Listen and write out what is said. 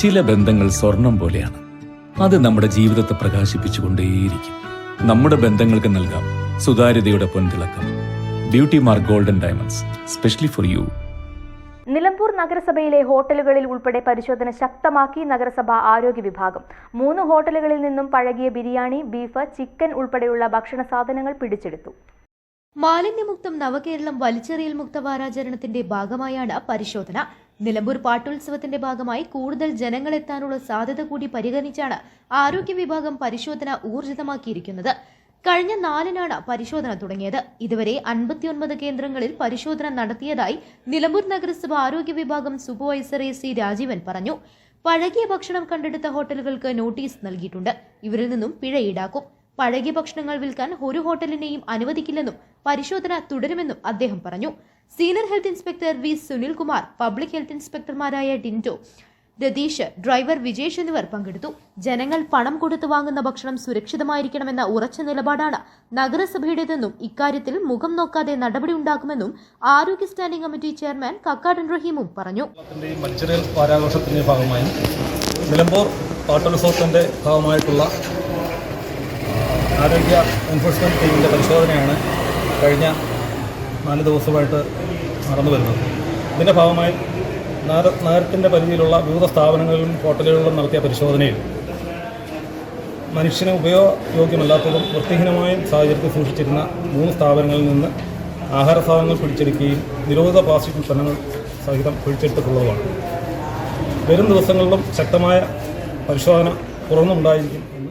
ചില ബന്ധങ്ങൾ സ്വർണം പോലെയാണ്. അത് നമ്മുടെ ജീവിതത്തെ പ്രകാശിപ്പിച്ചുകൊണ്ടേയിരിക്കും. നമ്മുടെ ബന്ധങ്ങൾക്ക് നൽകാം സുതാര്യതയുടെ പൊൻതിളക്കം. Beauty mark golden diamonds specially for you Nilambur നഗരസഭയിലെ ഹോട്ടലുകളിൽ ഉൾപ്പെടെ പരിശോധന ശക്തമാക്കി നഗരസഭ ആരോഗ്യ വിഭാഗം. മൂന്ന് ഹോട്ടലുകളിൽ നിന്നും പഴകിയ ബിരിയാണി ബീഫ് ചിക്കൻ ഉൾപ്പെടെയുള്ള ഭക്ഷണ സാധനങ്ങൾ പിടിച്ചെടുത്തു. മാലിന്യമുക്തം നവകേരളം വലിച്ചെറിയൽ മുക്ത വാരാചരണത്തിന്റെ ഭാഗമായാണ് പരിശോധന. നിലമ്പൂർ പാട്ടോത്സവത്തിന്റെ ഭാഗമായി കൂടുതൽ ജനങ്ങളെത്താനുള്ള സാധ്യത കൂടി പരിഗണിച്ചാണ് ആരോഗ്യ വിഭാഗം പരിശോധന ഊർജിതമാക്കിയിരിക്കുന്നത്. കഴിഞ്ഞ നാലിനാണ് പരിശോധന തുടങ്ങിയത്. ഇതുവരെ അൻപത്തിയൊൻപത് കേന്ദ്രങ്ങളിൽ പരിശോധന നടത്തിയതായി നിലമ്പൂർ നഗരസഭ ആരോഗ്യ വിഭാഗം സൂപ്പർവൈസർ എ സി രാജീവൻ പറഞ്ഞു. പഴകിയ ഭക്ഷണം കണ്ടെടുത്ത ഹോട്ടലുകൾക്ക് നോട്ടീസ് നൽകിയിട്ടുണ്ട്. ഇവരിൽ നിന്നും പിഴ ഈടാക്കും. പഴകിയ ഭക്ഷണങ്ങൾ വിൽക്കാൻ ഒരു ഹോട്ടലിനെയും അനുവദിക്കില്ലെന്നും പരിശോധന തുടരുമെന്നും അദ്ദേഹം പറഞ്ഞു. Senior health inspector V Sunilkumar public health ഇൻസ്പെക്ടർമാരായ Dindo Ratheesh driver Vijesh എന്നിവർ പങ്കെടുത്തു. ജനങ്ങൾ പണം കൊടുത്തു വാങ്ങുന്ന ഭക്ഷണം സുരക്ഷിതമായിരിക്കണമെന്ന ഉറച്ച നിലപാടാണ് നഗരസഭയുടേതെന്നും ഇക്കാര്യത്തിൽ മുഖം നോക്കാതെ നടപടി ഉണ്ടാക്കുമെന്നും ആരോഗ്യ സ്റ്റാൻഡിംഗ് കമ്മിറ്റി ചെയർമാൻ കക്കാടൻ റഹീമും പറഞ്ഞു. ഭാഗമായി നിലമ്പൂർ റിസോർട്ടിന്റെ ഭാഗമായിട്ടുള്ള ആരോഗ്യ എൻഫോഴ്സ്മെന്റ് ടീമിന്റെ പരിശോധനയാണ് കഴിഞ്ഞ നാല് ദിവസമായിട്ട് നടന്നു വരുന്നത്. ഇതിന്റെ ഭാഗമായി നഗര നഗരത്തിന്റെ പരിധിയിലുള്ള വിവിധ സ്ഥാപനങ്ങളിലും ഹോട്ടലുകളിലും നടത്തിയ പരിശോധനയിൽ മനുഷ്യന് ഉപയോഗയോഗ്യമല്ലാത്തതും വൃത്തിഹീനമായും സാഹചര്യത്തിൽ സൂക്ഷിച്ചിരുന്ന മൂന്ന് സ്ഥാപനങ്ങളിൽ നിന്ന് ആഹാര സാധനങ്ങൾ പിടിച്ചെടുക്കുകയും നിരോധിത പ്ലാസ്റ്റിക് ഉൽപ്പന്നങ്ങൾ സഹിതം പിടിച്ചെടുത്തിട്ടുള്ളതുമാണ്. വരും ദിവസങ്ങളിലും ശക്തമായ പരിശോധന തുറന്നുണ്ടായിരിക്കും എന്ന്